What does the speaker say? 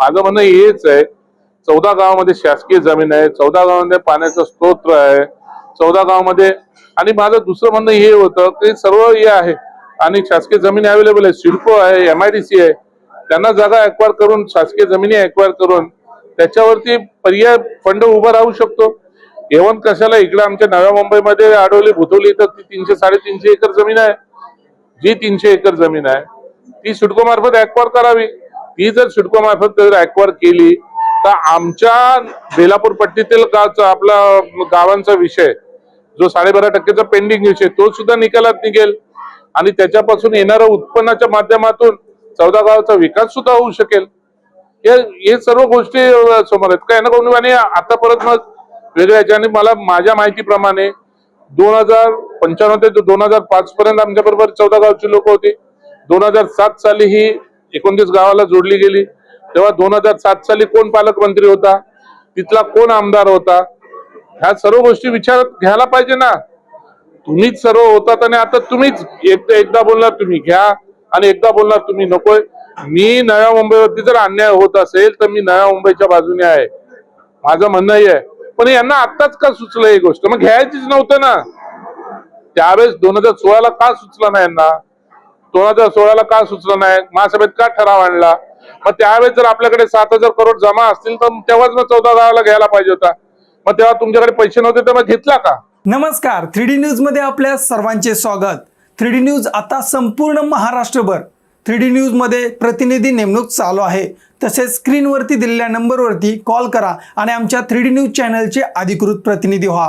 माझं म्हणणं हेच आहे चौदा गावामध्ये शासकीय जमीन आहे चौदा गावामध्ये पाण्याचा स्तोत्र आहे चौदा गावामध्ये आणि माझं दुसरं म्हणणं हे होतं की सर्व हे आहे आणि शासकीय जमीन अवेलेबल आहे सिडको आहे एम आय डी सी आहे त्यांना जागा एक्वायर करून शासकीय जमिनी एक्वायर करून त्याच्यावरती पर्याय फंड उभा राहू शकतो. एवन कशाला इकडे आमच्या नव्या मुंबईमध्ये आडवली भुतवली तर ती तीनशे साडेतीनशे एकर जमीन आहे. जी तीनशे एकर जमीन आहे ती सिडको मार्फत एक्वायर करावी. ही जर सिडको मार्फत जर एक्वायर केली तर आमच्या बेलापूर पट्टीतील गावचा आपला गावांचा विषय जो साडेबारा टक्केचा पेंडिंग विषय तो सुद्धा निकालात निघेल. आणि त्याच्यापासून येणाऱ्या उत्पन्नाच्या माध्यमातून चौदा गावाचा विकास सुद्धा होऊ शकेल. हे सर्व गोष्टी समोर आहेत. काय ना कोणी आणि आता परत मग वेगळ्या याच्याने मला माझ्या माहितीप्रमाणे दोन हजार पंच्याण्णव ते दोन हजार पाच पर्यंत आमच्या बरोबर चौदा गावची लोक होती. दोन हजार सात साली ही एकोणतीस गावाला जोडली गेली. तेव्हा दोन हजार सात साली कोण पालकमंत्री होता? तिथला कोण आमदार होता? ह्या सर्व गोष्टी विचारात घ्यायला पाहिजे ना. तुम्हीच सर्व होतात आणि आता तुम्हीच एकदा एकदा बोलणार तुम्ही घ्या आणि एकदा बोलणार तुम्ही नकोय. मी नव्या मुंबईवरती जर अन्याय होत असेल तर मी नव्या मुंबईच्या बाजूने आहे. माझं म्हणणं हे आहे. पण यांना आत्ताच का सुचलं ही गोष्ट? मग घ्यायचीच नव्हतं ना. त्यावेळेस दोन हजार सोळाला का सुचलं ना यांना? दोन हजार सोळाला का सुचलं नाही? महासभेत का ठराव आणला? मग त्यावेळेस जर आपल्याकडे सात हजार करोड जमा असतील तर तेव्हाच मग चौदा दहाला घ्यायला पाहिजे होता. मग तेव्हा तुमच्याकडे पैसे नव्हते तर मग घेतला का? नमस्कार थ्री डी न्यूजमध्ये आपल्या सर्वांचे स्वागत. थ्री डी न्यूज आता संपूर्ण महाराष्ट्रभर. थ्री डी न्यूजमध्ये प्रतिनिधी नेमणूक चालू आहे. तसेच स्क्रीनवरती दिलेल्या नंबरवरती कॉल करा आणि आमच्या थ्री डी न्यूज चॅनलचे अधिकृत प्रतिनिधी व्हा.